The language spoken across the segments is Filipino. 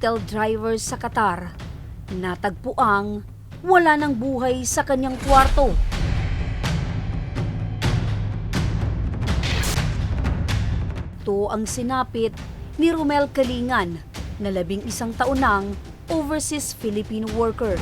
Hotel driver sa Qatar natagpuang wala ng buhay sa kanyang kwarto. Ito ang sinapit ni Romel Kalingan na labing isang taon ng overseas Filipino worker.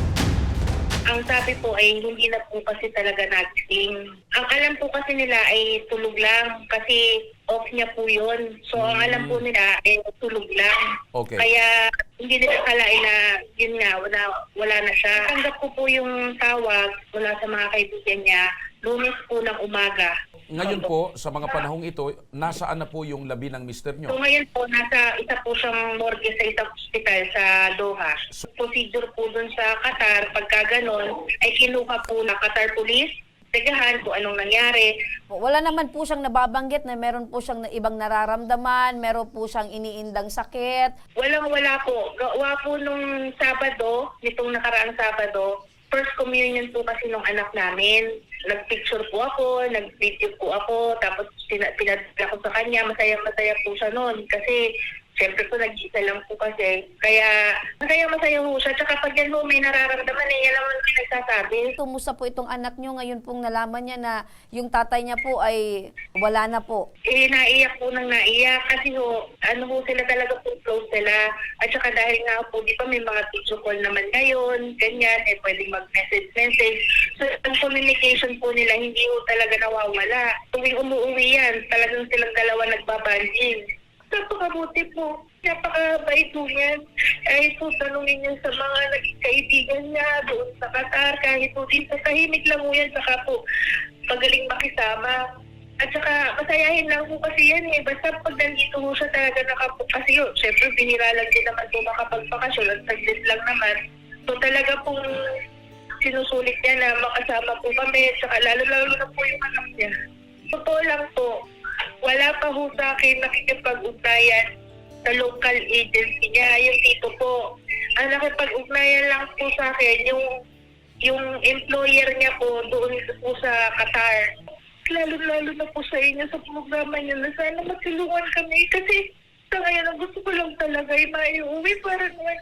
Ang sabi po ay hindi na po kasi talaga nagising. Ang alam po kasi nila ay tulog lang kasi off niya po yun. So ang alam po nila ay tulog lang. Okay. Kaya hindi nila kalain na yun nga, wala, wala na siya. Tanggap ko po yung tawag mula sa mga kaibigan niya lunes po ng umaga. Ngayon po, sa mga panahong ito, nasaan na po yung labi ng mister So nyo? ngayon po, nasa isa po siyang morgue sa isang hospital sa Doha. Procedure po dun sa Qatar, pagka ganon, ay kinuha po na Qatar Police, tegahan kung anong nangyari. Wala naman po siyang nababanggit na meron po siyang ibang nararamdaman, meron po siyang iniindang sakit. Walang wala po. Gawa po nung Sabado, nitong nakaraang Sabado, first communion po kasi nung anak namin. Nagpicture po ako, nag-video po ako, tapos pina- pinadala ko sa kanya. Masaya-masaya po siya noon kasi Siyempre po, nag-isa lang po kasi. Kaya, masaya-masaya po siya. Tsaka pag yan po may nararamdaman eh, yan lang ang pinagsasabi. Tumusta po itong anak niyo ngayon pong nalaman niya na yung tatay niya po ay wala na po. eh, naiyak po nang naiyak kasi ho, ano ho sila talaga po close sila. At saka dahil nga po, di ba may mga video call naman ngayon, ganyan, eh pwedeng mag-message-message. So, ang communication po nila hindi ho talaga nawawala. Tuwing umuwi yan, talagang silang dalawa nagbabanding. Napakabuti po. Napakabait po yan. Kahit po tanungin niya sa mga naging kaibigan niya doon sa Qatar, kahit po dito, tahimik lang po yan, saka po magaling makisama. At saka, masayahin lang po kasi yan eh. Basta pag nandito po siya talaga nakapo. Kasi yun, syempre, binira lang din naman po makapagpakasyon at saglit lang naman. So talaga pong sinusulit niya na makasama po kami. At saka lalo-lalo na po yung anak niya. Totoo lang po, wala pa ho sa akin nakikipag-ugnayan sa local agency niya. Yung tito po, ang nakipag-ugnayan lang po sa akin yung yung employer niya po doon po sa Qatar. Lalo-lalo na po sa inyo sa programa niyo na sana matulungan kami kasi sa ngayon ang gusto ko lang talaga ay maiuwi para naman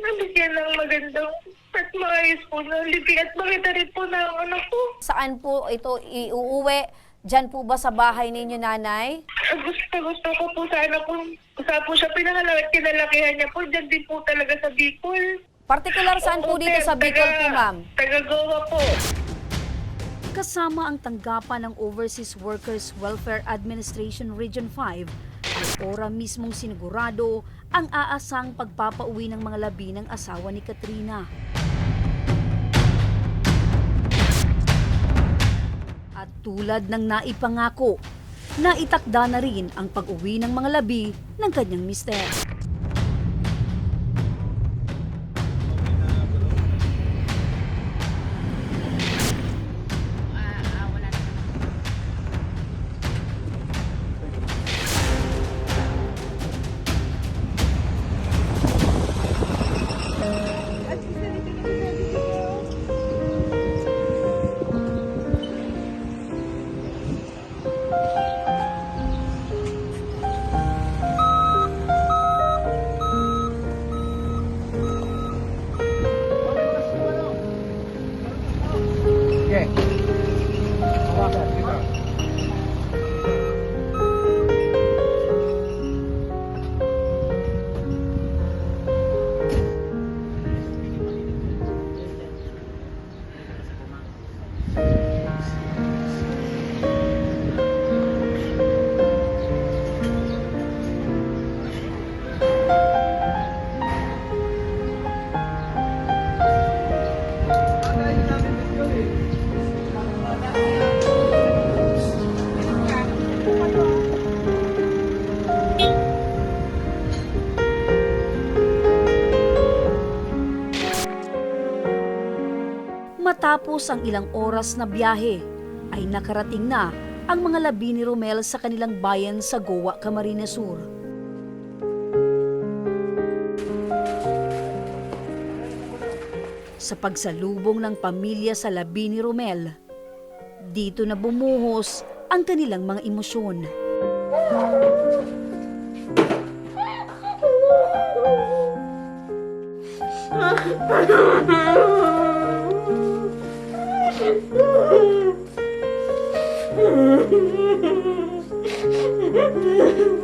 nabigyan ng magandang at maayos po na living at makita rin po na ang anak ko. Saan po ito iuuwi? Diyan po ba sa bahay ninyo, nanay? Gusto, gusto ko po sana kung saan po siya pinangalan at kinalakihan niya po, dyan din po talaga sa Bicol. Particular saan po dito sa Bicol taga- po, ma'am? Taga Goa po. Kasama ang tanggapan ng Overseas Workers Welfare Administration Region 5 ay ora mismong sinigurado ang aasang pagpapauwi ng mga labi ng asawa ni Katrina. Tulad ng naipangako, naitakda na rin ang pag-uwi ng mga labi ng kanyang mister. Matapos ang ilang oras na biyahe, ay nakarating na ang mga labi ni Romel sa kanilang bayan sa Goa, Camarines Sur. Sa pagsalubong ng pamilya sa labi ni Romel, dito na bumuhos ang kanilang mga emosyon. Oh, my God.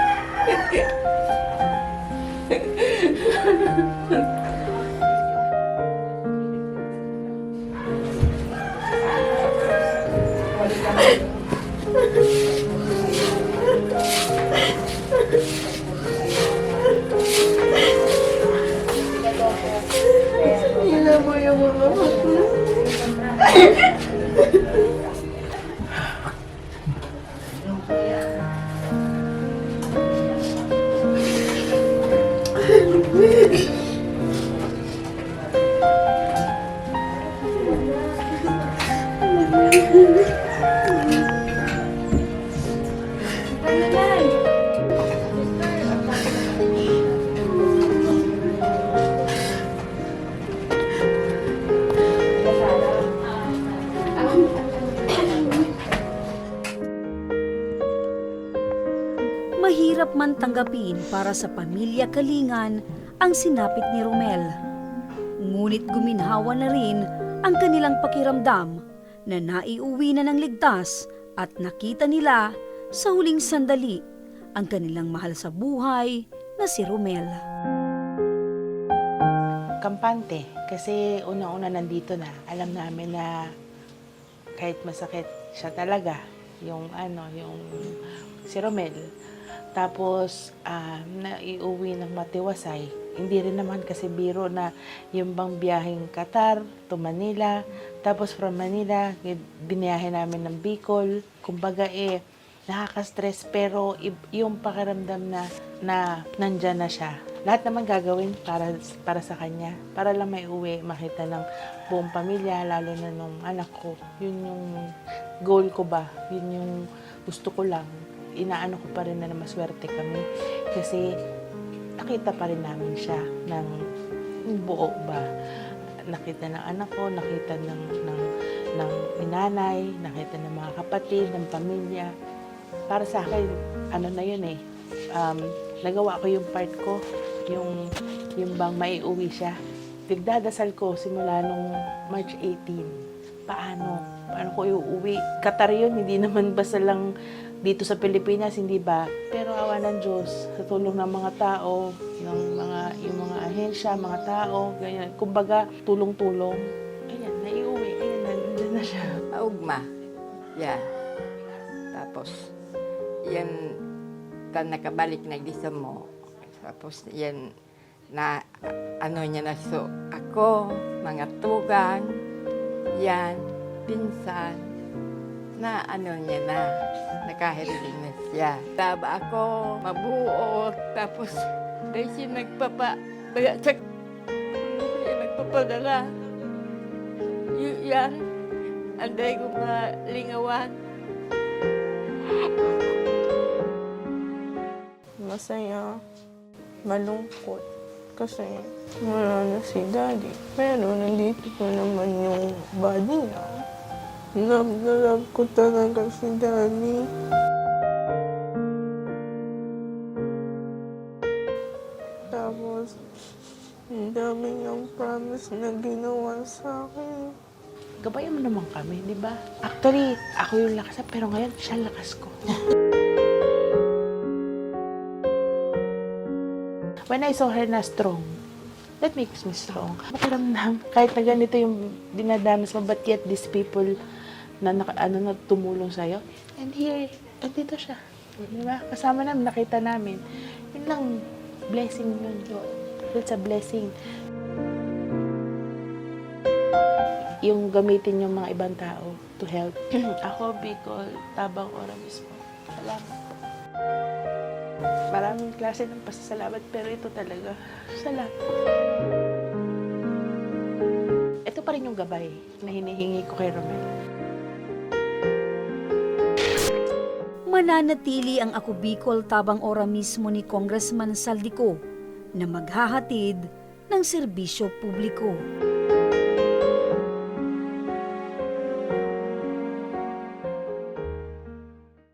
vurmamışsınız. man tanggapin para sa pamilya Kalingan ang sinapit ni Romel. Ngunit guminhawa na rin ang kanilang pakiramdam na naiuwi na ng ligtas at nakita nila sa huling sandali ang kanilang mahal sa buhay na si Romel. kampante. Kasi una-una nandito na. Alam namin na kahit masakit siya talaga, yung ano, yung si Romel. Tapos, ah, naiuwi ng matiwasay. Hindi rin naman kasi biro na yung bang biyaheng Qatar to Manila. Tapos from Manila, biniyahe namin ng Bicol. Kumbaga eh, nakaka-stress pero yung pakiramdam na, na nandyan na siya. Lahat naman gagawin para, para sa kanya. Para lang may uwi, makita ng buong pamilya, lalo na nung anak ko. Yun yung goal ko ba? Yun yung gusto ko lang. Inaano ko pa rin na maswerte kami. Kasi nakita pa rin namin siya ng buo ba. Nakita ng anak ko, nakita ng, ng, ng inanay, nakita ng mga kapatid, ng pamilya. Para sa akin, ano na yun eh, um, nagawa ko yung part ko, yung, yung bang maiuwi siya. Nagdadasal ko simula nung March 18. Paano? Paano ko iuwi? Qatar yun, hindi naman basta lang dito sa Pilipinas, hindi ba? Pero awa ng Diyos, sa tulong ng mga tao, ng mga, yung mga ahensya, mga tao, ganyan. Kumbaga, tulong-tulong. Ayan, naiuwi. Ayan, nandun na siya. Ugma. Yan. Tapos, yan, ta nakabalik na gisa mo. Tapos, yan, na, ano niya na so, ako, mga tugang, yan, pinsan, na ano niya na, nakahiling na siya. Taba ako, mabuo, tapos, dahil siya nagpapa, baya siya, siya nagpapadala. Y- yan, anday ko malingawan. Masaya, malungkot. Kasi wala na si daddy. Pero nandito pa naman yung body niya. Love na love ko talaga si daddy. Tapos, ang dami niyang promise na ginawa sa akin. Gabayan mo naman kami, di ba? Actually, ako yung lakas, pero ngayon, siya ang lakas ko. When I saw her na strong, that makes me strong. Makiramdam, kahit na ganito yung dinadanas mo, but yet these people na, naka, ano, na tumulong sa'yo, and here, andito siya. Di ba? Kasama namin, nakita namin. Yun lang, blessing yun. It's a blessing. Yung gamitin yung mga ibang tao to help. Ako, Bicol, Tabang Ora Maraming klase ng pasasalamat, pero ito talaga, salamat. Ito pa rin yung gabay na hinihingi ko kay Romel. Mananatili ang Ako Bicol tabang ora mismo ni Congressman Saldico na maghahatid ng serbisyo publiko.